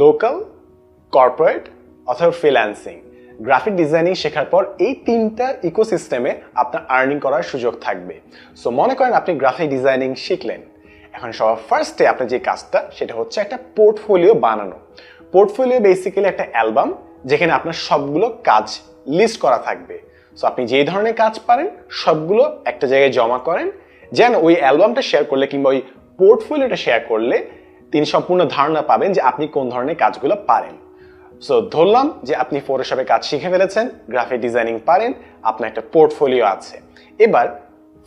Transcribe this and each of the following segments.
Local corporate অথবা freelancing graphic designing শেখার পর এই তিনটা ইকোসিস্টেমে আপনার আর্নিং করার সুযোগ থাকবে। সো মনে করেন আপনি গ্রাফিক ডিজাইনিং শিখলেন। এখন সবার ফার্স্টে আপনার যে কাজটা, সেটা হচ্ছে একটা পোর্টফোলিও বানানো। পোর্টফোলিও বেসিক্যালি একটা অ্যালবাম যেখানে আপনার সবগুলো কাজ লিস্ট করা থাকবে। সো আপনি যেই ধরনের কাজ পারেন, সবগুলো একটা জায়গায় জমা করেন। যেন ওই অ্যালবামটা শেয়ার করলে কিংবা ওই পোর্টফোলিওটা শেয়ার করলে তিনি সম্পূর্ণ ধারণা পাবেন যে আপনি কোন ধরনের কাজগুলো পারেন। সো ধরলাম যে আপনি ফটোশপে কাজ শিখে ফেলেছেন গ্রাফিক ডিজাইনিং পারেন, আপনার একটা পোর্টফোলিও আছে। এবার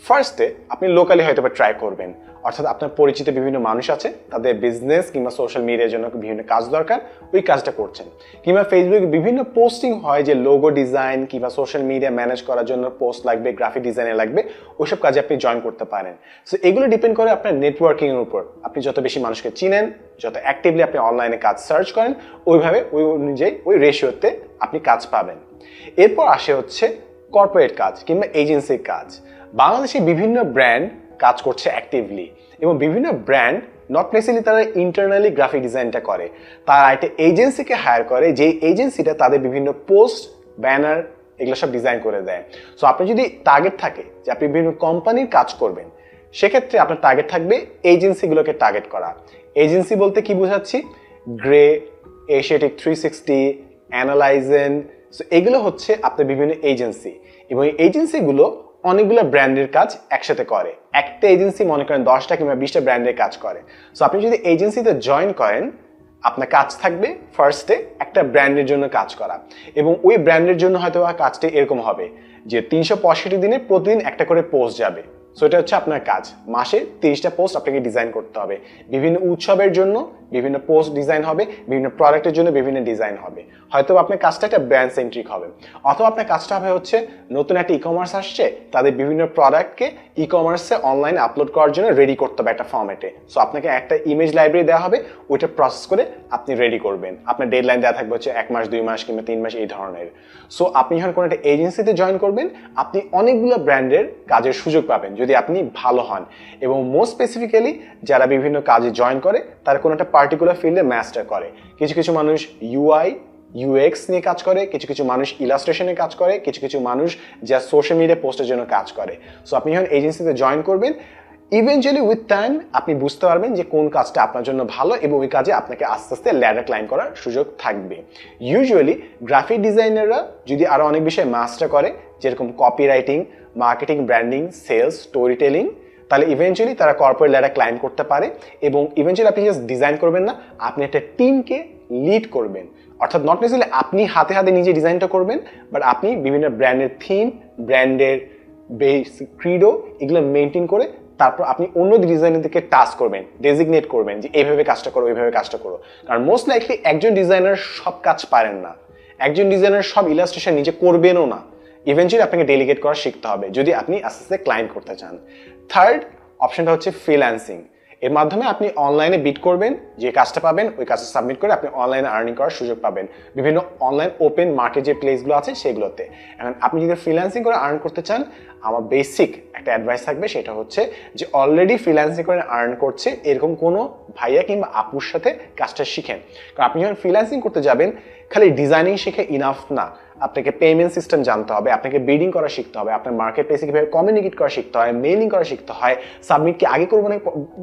ফার্স্টে আপনি লোকালি হয়তো ট্রাই করবেন। অর্থাৎ আপনার পরিচিত বিভিন্ন মানুষ আছে, তাদের বিজনেস কিংবা সোশ্যাল মিডিয়ার জন্য বিভিন্ন কাজ দরকার, ওই কাজটা করছেন। কিংবা ফেসবুকে বিভিন্ন পোস্টিং হয় যে লোগো ডিজাইন কিংবা সোশ্যাল মিডিয়া ম্যানেজ করার জন্য পোস্ট লাগবে গ্রাফিক ডিজাইনে লাগবে, ওইসব কাজে আপনি জয়েন করতে পারেন। সো এগুলো ডিপেন্ড করে আপনার নেটওয়ার্কিংয়ের উপর। আপনি যত বেশি মানুষকে চিনেন, যত অ্যাক্টিভলি আপনি অনলাইনে কাজ সার্চ করেন, ওইভাবে ওই অনুযায়ী ওই রেশিওতে আপনি কাজ পাবেন। এরপর আসে হচ্ছে কর্পোরেট কাজ কিংবা এজেন্সির কাজ। বাংলাদেশে বিভিন্ন ব্র্যান্ড কাজ করছে অ্যাক্টিভলি এবং বিভিন্ন ব্র্যান্ড নট নেসেসলি তারা ইন্টারনালি গ্রাফিক ডিজাইনটা করে, তারা একটা এজেন্সিকে হায়ার করে যে এজেন্সিটা তাদের বিভিন্ন পোস্ট ব্যানার এগুলো সব ডিজাইন করে দেয়। সো আপনি যদি টার্গেট থাকে, যে আপনি বিভিন্ন কোম্পানির কাজ করবেন, সেক্ষেত্রে আপনার টার্গেট থাকবে এজেন্সিগুলোকে টার্গেট করা। এজেন্সি বলতে কি বোঝাচ্ছি? Grey Asiatic three sixty Analyzen so এগুলো হচ্ছে আপনার বিভিন্ন এজেন্সি এবং এই এজেন্সিগুলো অনেকগুলো ব্র্যান্ডের কাজ একসাথে করে। একটা এজেন্সি মনে করেন দশটা কিংবা বিশটা ব্র্যান্ডের কাজ করে। সো আপনি যদি এজেন্সিতে জয়েন করেন, আপনার কাজ থাকবে ফার্স্টে একটা ব্র্যান্ডের জন্য কাজ করা। এবং ওই ব্র্যান্ডের জন্য হয়তো কাজটি এরকম হবে যে তিনশো পঁয়ষট্টি দিনে প্রতিদিন একটা করে পোস্ট যাবে। সো এটা হচ্ছে আপনার কাজ। মাসে তিরিশটা পোস্ট আপনাকে ডিজাইন করতে হবে। বিভিন্ন উৎসবের জন্য বিভিন্ন পোস্ট ডিজাইন হবে, বিভিন্ন প্রোডাক্টের জন্য বিভিন্ন ডিজাইন হবে। হয়তো আপনার কাজটা একটা ব্র্যান্ড সেন্ট্রিক হবে। অথবা আপনার কাজটা হবে হচ্ছে নতুন একটা ই কমার্স আসছে, তাদের বিভিন্ন প্রোডাক্টকে ই কমার্সে অনলাইনে আপলোড করার জন্য রেডি করতে হবে একটা ফর্মেটে সো আপনাকে একটা ইমেজ লাইব্রেরি দেওয়া হবে, ওইটা প্রসেস করে আপনি রেডি করবেন। আপনার ডেডলাইন দেওয়া থাকবে হচ্ছে এক মাস, দুই মাস কিংবা তিন মাস, এই ধরনের। সো আপনি যখন কোনো একটা এজেন্সিতে জয়েন করবেন, আপনি অনেকগুলো ব্র্যান্ডের কাজের সুযোগ পাবেন, যদি আপনি ভালো হন। এবং মোস্ট স্পেসিফিক্যালি যারা বিভিন্ন কাজে জয়েন করে, তারা কোনো একটা পার্টিকুলার ফিল্ডে মাস্টার করে। কিছু কিছু মানুষ ইউআই ইউএক্স নিয়ে কাজ করে, কিছু কিছু মানুষ ইলাস্ট্রেশনে কাজ করে, কিছু কিছু মানুষ যা সোশ্যাল মিডিয়া পোস্টের জন্য কাজ করে। সো আপনি যখন এজেন্সিতে জয়েন করবেন ইভেনচুয়ালি উইথ টাইম আপনি বুঝতে পারবেন যে কোন কাজটা আপনার জন্য ভালো এবং ওই কাজে আপনাকে আস্তে আস্তে ল্যাডার ক্লাইম করার সুযোগ থাকবে। ইউজুয়ালি গ্রাফিক ডিজাইনাররা যদি আরও অনেক বিষয়ে মাস্টার করে, যেরকম copy writing marketing branding sales story telling তাহলে ইভেনচুয়ালি তারা কর্পোরেট ল্যাডার ক্লাইম করতে পারে এবং ইভেনচুয়ালি আপনি জাস্ট ডিজাইন করবেন না, আপনি একটা টিমকে লিড করবেন। অর্থাৎ নট নেসেসারি আপনি হাতে হাতে নিজে ডিজাইনটা করবেন বাট আপনি বিভিন্ন ব্র্যান্ডের থিম ব্র্যান্ডের বেস ক্রিডো এগুলো মেনটেন করে তারপর আপনি অন্য ডিজাইনারদেরকে টাস্ক করবেন ডেজিগনেট করবেন যে এইভাবে কাজটা করো এইভাবে কাজটা করো। কারণ মোস্ট লাইকলি একজন ডিজাইনার সব কাজ পারেন না। একজন ডিজাইনার সব ইলাস্ট্রেশন নিজে করবেনও না। ইভেন্চুয়ালি আপনাকে ডেলিগেট করা শিখতে হবে, যদি আপনি আস্তে আস্তে ক্লায়েন্ট করতে চান। থার্ড অপশনটা হচ্ছে ফ্রিল্যান্সিং এর মাধ্যমে আপনি অনলাইনে বিট করবেন, যে কাজটা পাবেন, ওই কাজটা সাবমিট করে আপনি অনলাইনে আর্নিং করার সুযোগ পাবেন। বিভিন্ন অনলাইন ওপেন মার্কেট যে প্লেসগুলো আছে সেগুলোতে। এখন আপনি যদি ফ্রিল্যান্সিং করে আর্ন করতে চান, আমার বেসিক একটা অ্যাডভাইস থাকবে, সেটা হচ্ছে যে অলরেডি ফ্রিল্যান্সিং করে আর্ন করছে, এরকম কোনো ভাইয়া কিংবা আপুর সাথে কাজটা শিখেন। কারণ আপনি যখন ফ্রিল্যান্সিং করতে যাবেন, খালি ডিজাইনিং শিখে ইনাফ না। আপনাকে পেমেন্ট সিস্টেম জানতে হবে, আপনাকে বিডিং করা শিখতে হবে, আপনার মার্কেট প্লেসে কীভাবে কমিউনিকেট করা শিখতে হয় মেইলিং করা শিখতে হয় সাবমিট কি আগে করব না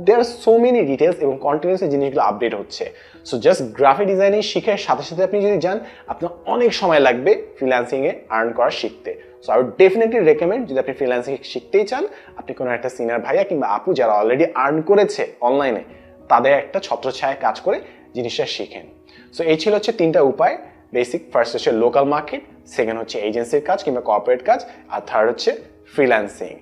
there are so many details এবং কন্টিনিউসলি জিনিসগুলো আপডেট হচ্ছে। সো জাস্ট গ্রাফিক ডিজাইনিং শিখে সাথে সাথে আপনি যদি যান, আপনার অনেক সময় লাগবে ফ্রিল্যান্সিংয়ে আর্ন করা শিখতে। So I would definitely recommend যদি আপনি ফ্রিল্যান্সিং শিখতেই চান, আপনি কোনো একটা সিনিয়র ভাইয়া কিংবা আপু যারা অলরেডি আর্ন করেছে অনলাইনে তাদের একটা ছত্রছায়া কাজ করে জিনিসটা শিখেন। সো এই ছিল হচ্ছে তিনটা উপায়। বেসিক ফার্স্ট হচ্ছে লোকাল মার্কেট, সেকেন্ড হচ্ছে এজেন্সির কাজ কিংবা কর্পোরেট কাজ, আর থার্ড হচ্ছে ফ্রিল্যান্সিং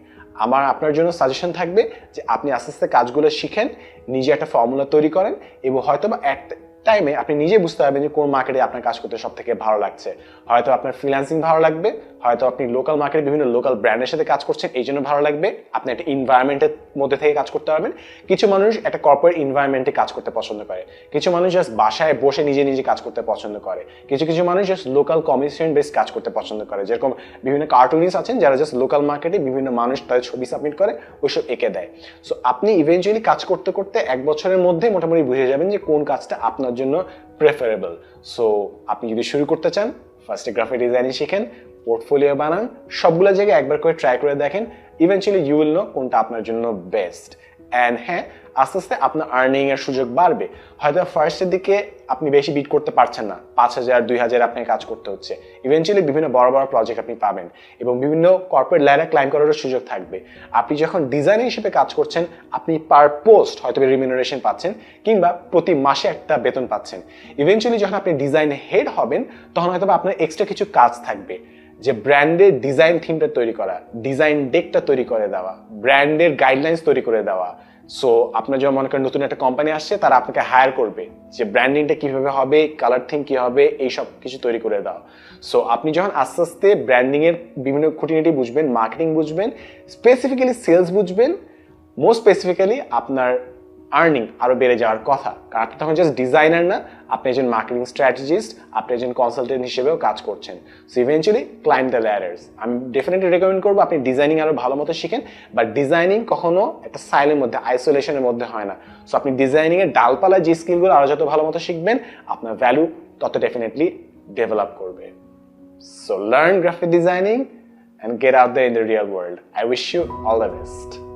আমার আপনার জন্য সাজেশন থাকবে যে আপনি আস্তে আস্তে কাজগুলো শিখেন, নিজে একটা ফর্মুলা তৈরি করেন, এবং হয়তো বা একটা টাইমে আপনি নিজে বুঝতে পারবেন যে কোন মার্কেটে আপনার কাজ করতে সব থেকে ভালো লাগছে। হয়তো আপনার ফ্রিল্যান্সিং ভালো লাগবে, হয়তো আপনি লোকাল মার্কেটে বিভিন্ন লোকাল ব্র্যান্ডের সাথে কাজ করছেন, এই জন্য ভালো লাগবে। আপনি একটা ইনভায়রনমেন্টের মধ্যে থেকে কাজ করতে পারবেন। কিছু মানুষ একটা কর্পোরেট ইনভায়রনমেন্টে কাজ করতে পছন্দ করে। কিছু মানুষ জাস্ট বাসায় বসে নিজে নিজে কাজ করতে পছন্দ করে। কিছু কিছু মানুষ জাস্ট লোকাল কমিশন বেস কাজ করতে পছন্দ করে। যেরকম বিভিন্ন কার্টুনিস্ট আছেন যারা জাস্ট লোকাল মার্কেটে বিভিন্ন মানুষ তাদের ছবি সাবমিট করে, ওইসব এঁকে দেয়। সো আপনি ইভেনচুয়ালি কাজ করতে করতে এক বছরের মধ্যে মোটামুটি বুঝে যাবেন যে কোন কাজটা আপনার আপনার জন্য প্রেফারেবল সো আপনি যদি শুরু করতে চান ফার্স্টে গ্রাফিক ডিজাইনিং শিখেন পোর্টফোলিও বানান, সবগুলো জায়গায় একবার করে ট্রাই করে দেখেন ইভেনচুয়ালি ইউ উইল নো কোনটা আপনার জন্য বেস্ট অ্যান্ড হ্যাঁ আস্তে আস্তে আপনার আর্নিং এর সুযোগ বাড়বে। হয়তো ফার্স্টের দিকে আপনি বেশি বিট করতে পারছেন না। পাঁচ হাজার, দুই হাজার আপনাকে কাজ করতে হচ্ছে। ইভেনচুয়ালি বিভিন্ন বড় বড় প্রজেক্ট আপনি পাবেন এবং বিভিন্ন কর্পোরেট ল্যাডার ক্লাইম করারও সুযোগ থাকবে। আপনি যখন ডিজাইনার হিসেবে কাজ করছেন, আপনি পার পোস্ট হয়তো রিমিনারেশন পাচ্ছেন কিংবা প্রতি মাসে একটা বেতন পাচ্ছেন। ইভেনচুয়ালি যখন আপনি ডিজাইন হেড হবেন, তখন হয়তো আপনার এক্সট্রা কিছু কাজ থাকবে। যে ব্র্যান্ডের ডিজাইন থিমটা তৈরি করা ডিজাইন ডেকটা তৈরি করে দেওয়া ব্র্যান্ডের গাইডলাইন্স তৈরি করে দেওয়া। সো আপনার যখন মনে করেন নতুন একটা কোম্পানি আসছে, তারা আপনাকে হায়ার করবে যে ব্র্যান্ডিংটা কীভাবে হবে কালার থিম কী হবে, এই সব কিছু তৈরি করে দেওয়া। সো আপনি যখন আস্তে আস্তে ব্র্যান্ডিংয়ের বিভিন্ন খুঁটিনাটি বুঝবেন মার্কেটিং বুঝবেন স্পেসিফিক্যালি সেলস বুঝবেন মোস্ট স্পেসিফিক্যালি আপনার আর্নিং আরও বেড়ে যাওয়ার কথা। কারণ আপনি তখন জাস্ট ডিজাইনার না, আপনি একজন মার্কেটিং স্ট্র্যাটেজিস্ট আপনি একজন কনসালটেন্ট হিসেবেও কাজ করছেন। So eventually climb the ladders আমি ডেফিনেটলি রেকমেন্ড করব আপনি ডিজাইনিং আরও ভালো মতো শিখেন বাট ডিজাইনিং কখনো একটা সাইলের মধ্যে আইসোলেশনের মধ্যে হয় না। সো আপনি ডিজাইনিং এর ডালপালা যে স্কিলগুলো আরও যত ভালো মতো শিখবেন, আপনার ভ্যালু তত ডেফিনেটলি ডেভেলপ করবে। So learn graphic designing and get out there in the real world. I wish you all the best.